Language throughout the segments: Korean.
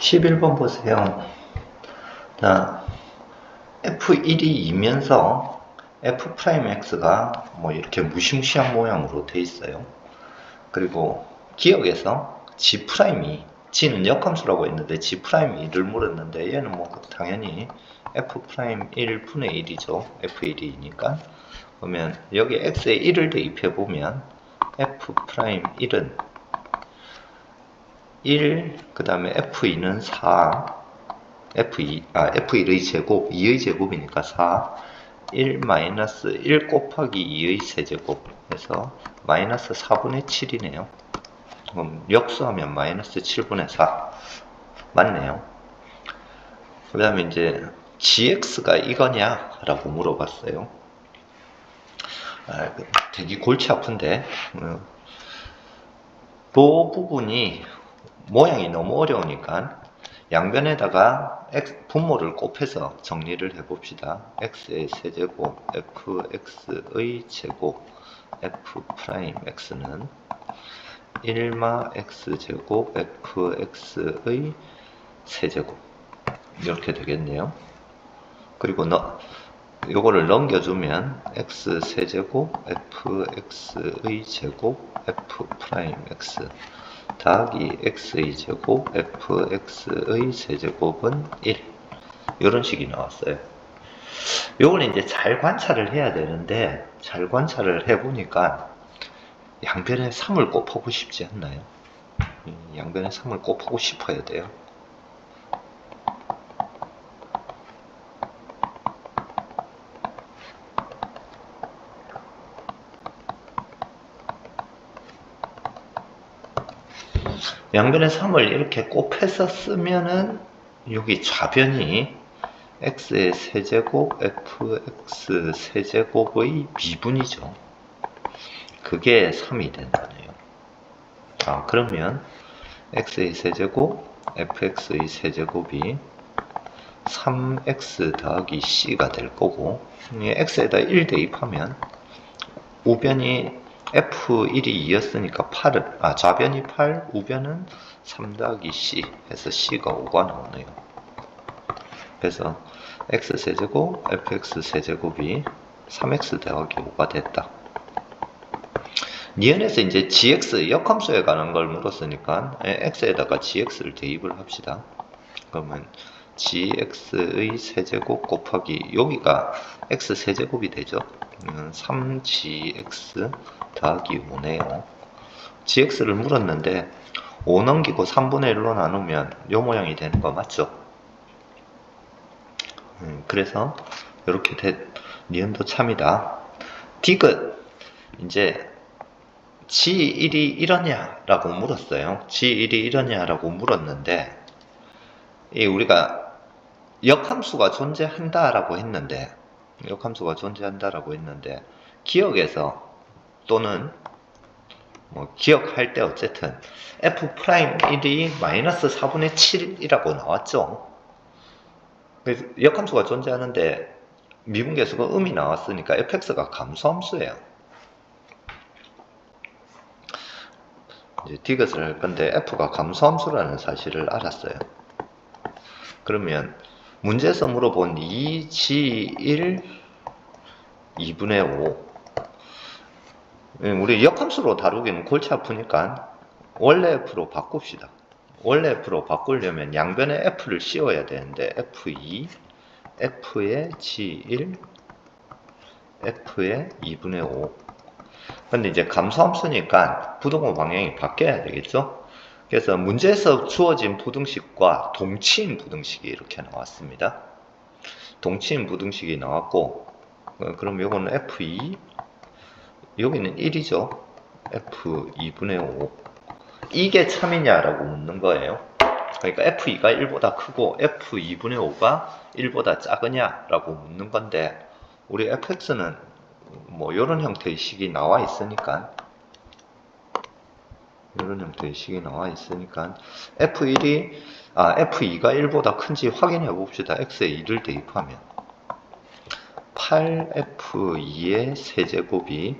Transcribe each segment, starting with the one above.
11번 보세요. 자, F1이 2면서 F'X가 뭐 이렇게 무시무시한 모양으로 돼 있어요. 그리고 기억에서 G'이 G는 역함수라고 했는데 1을 물었는데 얘는 뭐 당연히 F'1 분의 1이죠. F1이니까. 그러면 여기 X에 1을 대입해 보면 F'1은 1, 그 다음에 F2는 4, F2, 아, F1의 제곱, 2의 제곱이니까 4, 1 마이너스 1 곱하기 2의 세제곱 해서 마이너스 4분의 7이네요. 그럼 역수하면 마이너스 7분의 4 맞네요. 그 다음에 이제 gx가 이거냐? 라고 물어봤어요. 아, 되게 골치 아픈데 그 부분이 모양이 너무 어려우니까 양변에다가 x, 분모를 곱해서 정리를 해봅시다. x의 세제곱, fx의 제곱, f 프라임 x는 1마 x제곱, fx의 세제곱 이렇게 되겠네요. 그리고 너, 요거를 넘겨주면 x 세제곱, fx의 제곱, f 프라임 x 더하기 x의 제곱 fx의 세제곱은 1 이런 식이 나왔어요. 요걸 이제 잘 관찰을 해야 되는데 잘 관찰을 해보니까 양변에 3을 곱하고 싶지 않나요? 양변에 3을 곱하고 싶어야 돼요. 양변에 3을 이렇게 곱해서 쓰면은 여기 좌변이 x의 세제곱 fx 세제곱의 미분이죠. 그게 3이 된다네요. 아, 그러면 x의 세제곱 fx의 세제곱이 3x 더하기 c가 될 거고 x에다 1 대입하면 우변이 F1이 2였으니까 8을, 아, 좌변이 8, 우변은 3 더하기 C 해서 C가 5가 나오네요. 그래서 X세제곱, FX세제곱이 3X 더하기 5가 됐다. 니은에서 이제 GX 역함수에 관한 걸 물었으니까 X에다가 GX를 대입을 합시다. 그러면 GX의 세제곱 곱하기 여기가 X 세제곱이 되죠. 3GX 더하기 5네요. gx를 물었는데 5 넘기고 3분의 1로 나누면 요 모양이 되는 거 맞죠? 음, 그래서 이렇게 된 니은도 참이다. 디귿 이제 G1이 이러냐라고 물었어요. G1이 이러냐라고 물었는데 이 우리가 역함수가 존재한다라고 했는데 역함수가 존재한다라고 했는데 기억에서 또는 뭐 기억할 때 어쨌든 f 프라임 1이 마이너스 4분의 7이라고 나왔죠. 그래서 역함수가 존재하는데 미분계수가 음이 나왔으니까 fx가 감소함수예요. 이제 디귿을 할 건데 f가 감소함수라는 사실을 알았어요. 그러면 문제에서 물어본 2g1 2분의 5 예, 우리 역함수로 다루기는 골치 아프니까 원래 F로 바꿉시다. 원래 F로 바꾸려면 양변에 F를 씌워야 되는데 F2, F의 G1, F의 2분의 5. 근데 이제 감소함수니까 부등호 방향이 바뀌어야 되겠죠? 그래서 문제에서 주어진 부등식과 동치인 부등식이 이렇게 나왔습니다. 동치인 부등식이 나왔고, 어, 그럼 이거는 F2, 여기는 1이죠. F 2분의 5. 이게 참이냐라고 묻는 거예요. 그러니까 F2가 1보다 크고 F 2분의 5가 1보다 작으냐라고 묻는 건데 우리 fx는 뭐 이런 형태의 식이 나와 있으니까 이런 형태의 식이 나와 있으니까 F1이 아 F2가 1보다 큰지 확인해 봅시다. x에 2를 대입하면 8F2의 세제곱이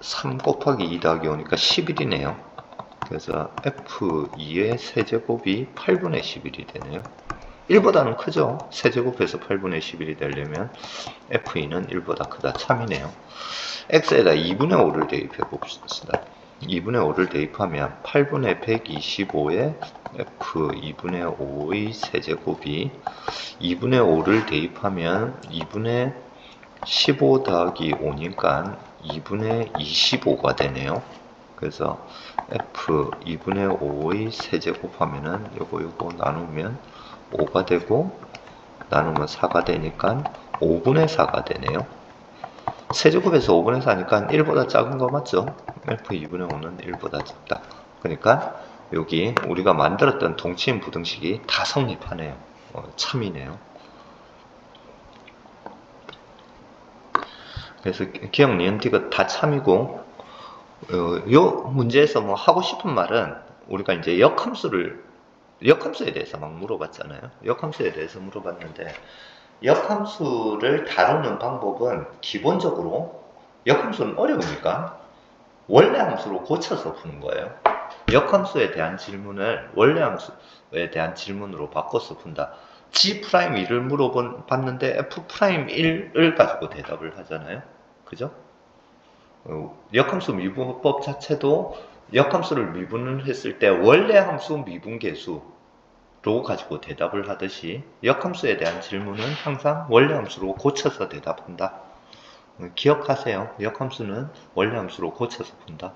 3 곱하기 2 더하기 5니까 11이네요. 그래서 F2의 세제곱이 8분의 11이 되네요. 1보다는 크죠? 세제곱해서 8분의 11이 되려면 F2는 1보다 크다. 참이네요. X에다 2분의 5를 대입해 봅시다. 2분의 5를 대입하면 8분의 125에 F 2분의 5의 세제곱이 2분의 5를 대입하면 2분의 15 더하기 5니까 2분의 25가 되네요. 그래서 F 2분의 5의 세제곱 하면은 요거 요거 나누면 5가 되고 나누면 4가 되니까 5분의 4가 되네요. 세제곱에서 5분의 4니까 1보다 작은 거 맞죠? F 2분의 5는 1보다 작다. 그러니까 여기 우리가 만들었던 동치인 부등식이 다 성립하네요. 어, 참이네요. 그래서 기억 니은티가 다 참이고 어, 요 문제에서 뭐 하고 싶은 말은 우리가 이제 역함수를 역함수에 대해서 막 물어봤잖아요. 역함수에 대해서 물어봤는데 역함수를 다루는 방법은 기본적으로 역함수는 어려우니까 원래 함수로 고쳐서 푸는 거예요. 역함수에 대한 질문을 원래 함수에 대한 질문으로 바꿔서 푼다. G'1을 물어봤는데 F'1을 가지고 대답을 하잖아요. 그죠? 어, 역함수 미분법 자체도 역함수를 미분을 했을 때 원래 함수 미분계수 로 가지고 대답을 하듯이 역함수에 대한 질문은 항상 원래 함수로 고쳐서 대답한다. 어, 기억하세요. 역함수는 원래 함수로 고쳐서 푼다.